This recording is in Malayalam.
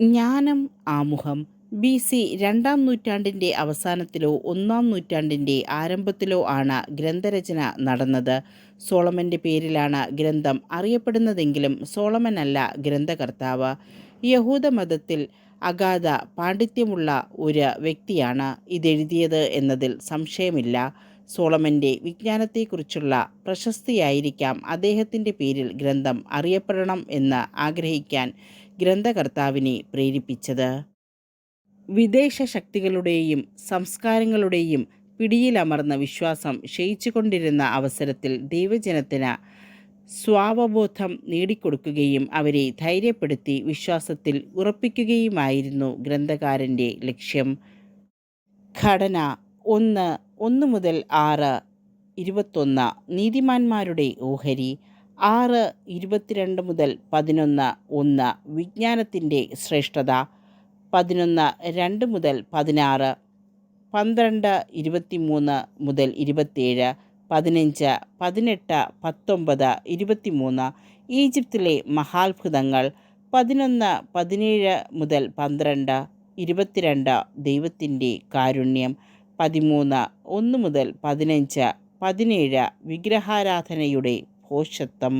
ജ്ഞാനം ആമുഖം. ബി സി രണ്ടാം നൂറ്റാണ്ടിന്റെ അവസാനത്തിലോ ഒന്നാം നൂറ്റാണ്ടിന്റെ ആരംഭത്തിലോ ആണ് ഗ്രന്ഥരചന നടന്നത്. സോളമന്റെ പേരിലാണ് ഗ്രന്ഥം അറിയപ്പെടുന്നതെങ്കിലും സോളമനല്ല ഗ്രന്ഥകർത്താവ്. യഹൂദമതത്തിൽ അഗാധ പാണ്ഡിത്യമുള്ള ഒരു വ്യക്തിയാണ് ഇതെഴുതിയത് എന്നതിൽ സംശയമില്ല. സോളമന്റെ വിജ്ഞാനത്തെക്കുറിച്ചുള്ള പ്രശസ്തിയായിരിക്കാം അദ്ദേഹത്തിന്റെ പേരിൽ ഗ്രന്ഥം അറിയപ്പെടണം എന്ന് ആഗ്രഹിക്കാൻ ഗ്രന്ഥകർത്താവിനെ പ്രേരിപ്പിച്ചത്. വിദേശ ശക്തികളുടെയും സംസ്കാരങ്ങളുടെയും പിടിയിലമർന്ന വിശ്വാസം ക്ഷയിച്ചുകൊണ്ടിരുന്ന അവസരത്തിൽ ദൈവജനത്തിന് സ്വാവബോധം നേടിക്കൊടുക്കുകയും അവരെ ധൈര്യപ്പെടുത്തി വിശ്വാസത്തിൽ ഉറപ്പിക്കുകയുമായിരുന്നു ഗ്രന്ഥകാരന്റെ ലക്ഷ്യം. ഘടന ഒന്ന് ഒന്ന് മുതൽ ആറ് ഇരുപത്തൊന്ന് നീതിമാന്മാരുടെ ഓഹരി ആറ് ഇരുപത്തിരണ്ട് മുതൽ പതിനൊന്ന് ഒന്ന് വിജ്ഞാനത്തിന്റെ ശ്രേഷ്ഠത പതിനൊന്ന് രണ്ട് മുതൽ പതിനാറ് പന്ത്രണ്ട് ഇരുപത്തിമൂന്ന് മുതൽ ഇരുപത്തേഴ് പതിനഞ്ച് പതിനെട്ട് പത്തൊമ്പത് ഇരുപത്തിമൂന്ന് ഈജിപ്തിലെ മഹാത്ഭുതങ്ങൾ പതിനൊന്ന് പതിനേഴ് മുതൽ പന്ത്രണ്ട് ഇരുപത്തിരണ്ട് ദൈവത്തിന്റെ കാരുണ്യം പതിമൂന്ന് ഒന്ന് മുതൽ പതിനഞ്ച് പതിനേഴ് വിഗ്രഹാരാധനയുടെ ഭോഷത്വം